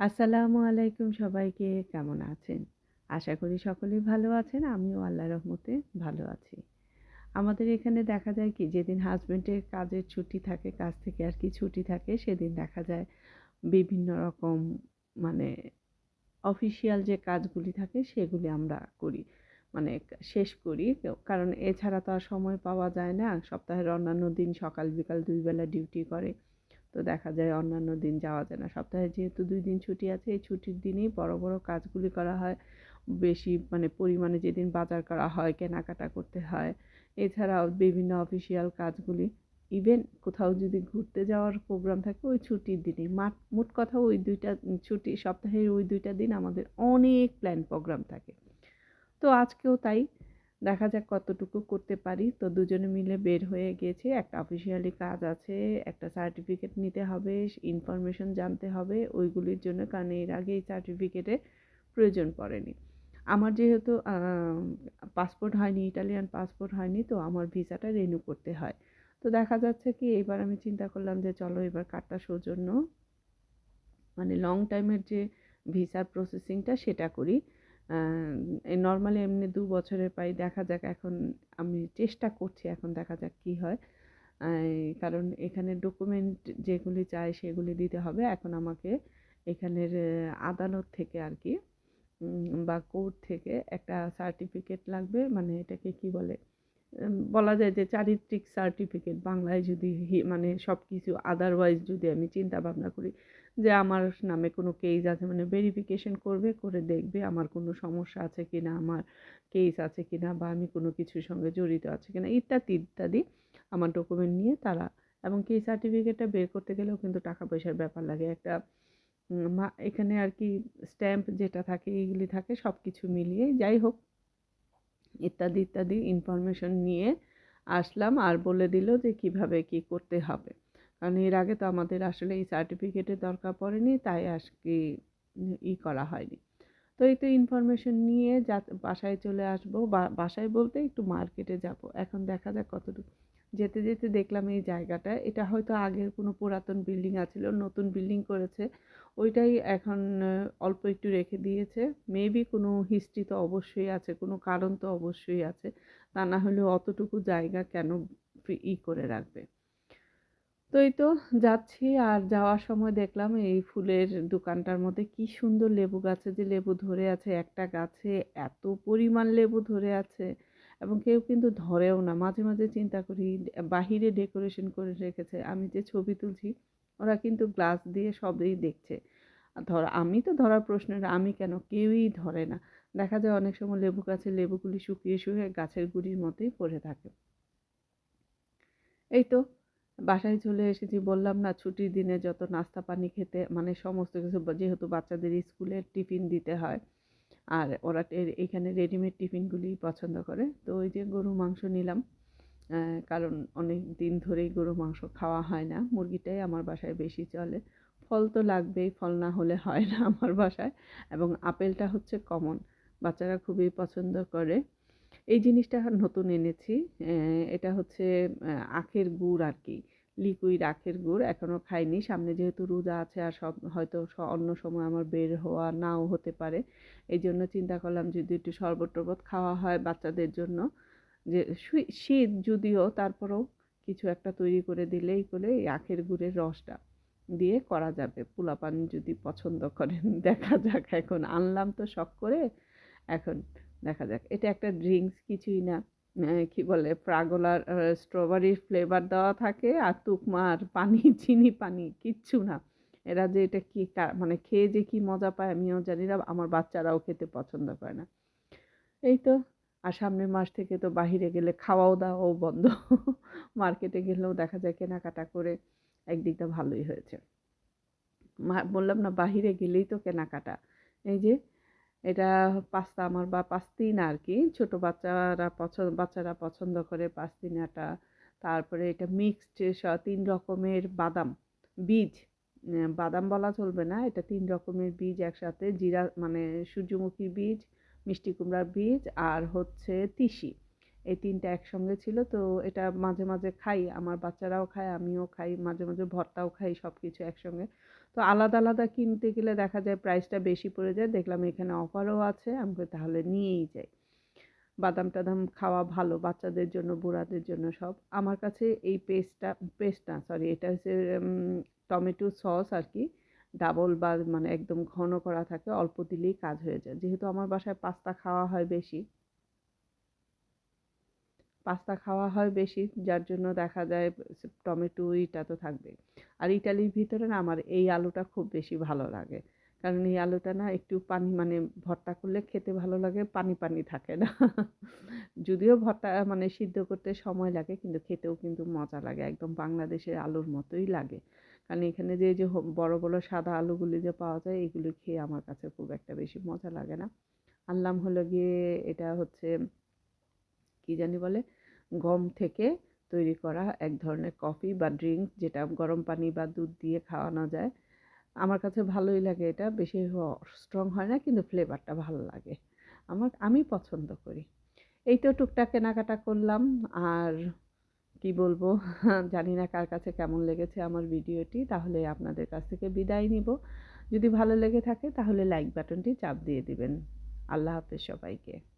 আসসালামু আলাইকুম সবাইকে, কেমন আছেন? আশা করি সকলেই ভালো আছেন, আমিও আল্লাহ রহমতে ভালো আছি। আমাদের এখানে দেখা যায় কি, যেদিন হাজব্যান্ডের কাজের ছুটি থাকে, কাজ থেকে আর কি ছুটি থাকে, সেদিন দেখা যায় বিভিন্ন রকম মানে অফিসিয়াল যে কাজগুলি থাকে, সেগুলি আমরা করি মানে শেষ করি। কারণ এছাড়া তো আর সময় পাওয়া যায় না, সপ্তাহের অন্যান্য দিন সকাল বিকাল দুই বেলা ডিউটি করে। তো দেখা যায় অন্যান্য দিন যাওয়া যায় না। সপ্তাহে যেহেতু দুই দিন ছুটি আছে, এই ছুটির দিনেই বড় বড় কাজগুলি করা হয়। বেশি মানে পরিমাণে যেদিন বাজার করা হয়, কেনাকাটা করতে হয়। এছাড়াও বিভিন্ন অফিসিয়াল কাজগুলি। ইভেন কোথাও যদি ঘুরতে যাওয়ার প্রোগ্রাম থাকে, ওই ছুটির দিনেই। মাঠ, মোট কথা ওই দুইটা ছুটি, সপ্তাহের ওই দুইটা দিন আমাদের অনেক প্ল্যান প্রোগ্রাম থাকে। তো আজকেও তাই। দেখা যাক কতটুকু করতে পারি। তো দুজনে মিলে বের হয়ে গিয়েছি একটা অফিসিয়ালি কাজ আছে, একটা সার্টিফিকেট নিতে হবে ইনফরমেশন জানতে হবে, ওইগুলির জন্য কারণ এর আগে এই সার্টিফিকেটের প্রয়োজন পড়েনি। আমার যেহেতু পাসপোর্ট হয়নি ইটালিয়ান পাসপোর্ট হয়নি, তো আমার ভিসাটা রেনিউ করতে হয়। তো দেখা যাচ্ছে কি, এবার আমি চিন্তা করলাম যে চলো এবার কার্ডটা সৌজন্য মানে লং টাইমের যে ভিসার প্রসেসিংটা সেটা করি। নর্মালি এমনি দু বছরে পাই দেখা যাক এখন আমি চেষ্টা করছি, এখন দেখা যাক কি হয়। কারণ এখানে ডকুমেন্ট যেগুলি চাই সেগুলি দিতে হবে। এখন আমাকে এখানের আদালত থেকে আর কি বা কোর্ট থেকে একটা সার্টিফিকেট লাগবে। মানে এটাকে কি বলে? বলা যায় যে চারিত্রিক সার্টিফিকেট বাংলায় যদি মানে সব কিছু আদারওয়াইজ যদি আমি চিন্তা ভাবনা করি যে আমার নামে কোনো কেস আছে মানে ভেরিফিকেশন করবে, করে দেখবে আমার কোনো সমস্যা আছে কি না আমার কেস আছে কি না বা আমি কোনো কিছুর সঙ্গে জড়িত আছে কি না ইত্যাদি ইত্যাদি আমার ডকুমেন্ট নিয়ে তারা এবং কেস সার্টিফিকেটটা বের করতে গেলেও কিন্তু টাকা পয়সার ব্যাপার লাগে। একটা এখানে আর কি স্ট্যাম্প যেটা থাকে, এইগুলি থাকে সব কিছু মিলিয়ে যাই হোক, ইত্যাদি ইত্যাদি ইনফরমেশন নিয়ে আসলাম, আর বলে দিল যে কীভাবে কি করতে হবে। কারণ এর আগে তো আমাদের আসলে এই সার্টিফিকেটের দরকার পড়েনি, তাই আজকে ই করা হয়নি। তো এই তো ইনফরমেশন নিয়ে যা, বাসায় চলে আসব। বা, বাসায় বলতে একটু মার্কেটে যাব। এখন দেখা যাক কতটুকু, যেতে যেতে দেখলাম এই জায়গাটা। এটা হয়তো আগের কোনো পুরাতন বিল্ডিং আছিল, নতুন বিল্ডিং করেছে। ওইটাই এখন অল্প একটু রেখে দিয়েছে। মেবি কোনো হিস্ট্রি তো অবশ্যই আছে, কোনো কারণ তো অবশ্যই আছে। তা না হলে অতটুকু জায়গা কেন ই করে রাখবে? তো এই তো যাচ্ছি আর যাওয়ার সময় দেখলাম এই ফুলের দোকানটার মধ্যে কি সুন্দর লেবু গাছে যে লেবু ধরে আছে, একটা গাছে এত পরিমাণ লেবু ধরে আছে এবং কেউ কিন্তু ধরেও না। মাঝে মাঝে চিন্তা করি, বাহিরে ডেকোরেশন করে রেখেছে। আমি যে ছবি তুলছি, ওরা কিন্তু গ্লাস দিয়ে সবই দেখছে। ধর, আমি তো ধরার প্রশ্ন আমি কেন? কেউই ধরে না। দেখা যায় অনেক সময় লেবু গাছের লেবুগুলি শুকিয়ে শুকিয়ে গাছের গুড়ির মতোই পড়ে থাকে। এই তো বাসায় চলে এসেছি, বললাম না ছুটির দিনে যত নাস্তা পানি খেতে মানে সমস্ত কিছু যেহেতু বাচ্চাদের স্কুলের টিফিন দিতে হয়, আর ওরা এখানে রেডিমেড টিফিনগুলি পছন্দ করে। তো ওই যে গরু মাংস নিলাম কারণ অনেক দিন ধরেই গরু মাংস খাওয়া হয় না, মুরগিটাই আমার বাসায় বেশি চলে। ফল তো লাগবেই, ফল না হলে হয় না আমার বাসায়, এবং আপেলটা হচ্ছে কমন বাচ্চারা খুবই পছন্দ করে। এই জিনিসটা নতুন এনেছি। এটা হচ্ছে আখের গুড় আর কি লিকুইড আখের গুড় এখনও খাইনি। সামনে যেহেতু রোজা আছে আর সব হয়তো অন্য সময় আমার বের হওয়া নাও হতে পারে। এই জন্য চিন্তা করলাম যদি একটু শরবত টরবত খাওয়া হয় বাচ্চাদের জন্য। যে শীত যদিও তারপরেও কিছু একটা তৈরি করে দিলেই করে এই আখের গুড়ের রসটা দিয়ে করা যাবে। পোলাপান যদি পছন্দ করেন, দেখা যাক। এখন আনলাম তো শখ করে, এখন দেখা যাক। এটা একটা ড্রিঙ্কস কিছুই না। কি বলে, প্রাগলার স্ট্রবেরির ফ্লেভার দেওয়া থাকে আর তুকমা আর পানি, চিনি, পানি, কিচ্ছু না। এরা যে এটা কি মানে খেয়ে যে কি মজা পায় আমিও জানি না, আমার বাচ্চারাও খেতে পছন্দ করে না। এই তো, আর সামনের মাস থেকে তো বাহিরে গেলে খাওয়াও দাওয়াও বন্ধ। মার্কেটে গেলেও দেখা যায় কেনাকাটা করে একদিকটা ভালোই হয়েছে। বললাম না, বাহিরে গেলেই তো কেনাকাটা। এই যে এটা পাস্তা আমার বা পাস্তিনা আর কি ছোট বাচ্চারা পছন্দ বাচ্চারা পছন্দ করে পাস্তিনাটা। তারপরে এটা মিক্সড তিন রকমের বাদাম, বীজ। বাদাম বলা চলবে না, এটা তিন রকমের বীজ একসাথে। জিরা মানে সূর্যমুখী বীজ, মিষ্টি কুমড়ার বীজ আর হচ্ছে তিসি। এই তিনটা একসঙ্গে ছিল। তো এটা মাঝে মাঝে খাই। আমার বাচ্চারাও খায়, আমিও খাই। মাঝে মাঝে ভর্তাও খাই সব কিছু একসঙ্গে। তো আলাদা আলাদা কিনতে গেলে দেখা যায় প্রাইসটা বেশি পড়ে যায়। দেখলাম এখানে অফারও আছে। আমি তাহলে নিয়েই যাই। বাদাম টাদাম খাওয়া ভালো, বাচ্চাদের জন্য, বুড়াদের জন্য সব। আমার কাছে এই পেস্টটা পেস্ট না সরি এটা হচ্ছে টমেটো সস আর কি। ডাবল বা মানে একদম ঘন করা থাকে, অল্প দিলেই কাজ হয়ে যায়। যেহেতু আমার বাসায় পাস্তা খাওয়া হয় বেশি। পাস্তা খাওয়া হয় বেশি, যার জন্য দেখা যায় টমেটো এটা তো থাকবে আর ইটালির ভিতরে না আমার এই আলুটা খুব বেশি ভালো লাগে। কারণ এই আলুটা না একটু পানি মানে ভর্তা করলে খেতে ভালো লাগে, পানি পানি থাকে না। যদিও ভর্তা মানে সিদ্ধ করতে সময় লাগে, কিন্তু খেতেও কিন্তু মজা লাগে। একদম বাংলাদেশের আলুর মতোই লাগে। কারণ এখানে যে যে বড় বড় সাদা আলুগুলি যে পাওয়া যায়, এগুলো খেয়ে আমার কাছে খুব একটা বেশি মজা লাগে না। আনলাম হলো গিয়ে এটা হচ্ছে, কি জানি বলে গম থেকে তৈরি করা এক ধরনের কফি বা ড্রিঙ্ক যেটা গরম পানি বা দুধ দিয়ে খাওয়ানো যায়। আমার কাছে ভালোই লাগে এটা, বেশি স্ট্রং হয় না, কিন্তু ফ্লেভারটা ভালো লাগে। আমার, আমি পছন্দ করি। এই তো টুকটাক কেনাকাটা করলাম, আর কি বলব, জানি না কার কাছে কেমন লেগেছে আমার ভিডিওটি, তাহলে আপনাদের কাছ থেকে বিদায় নিব। যদি ভালো লেগে থাকে, তাহলে লাইক বাটনটি চাপ দিয়ে দিবেন। আল্লাহ হাফেজ সবাইকে।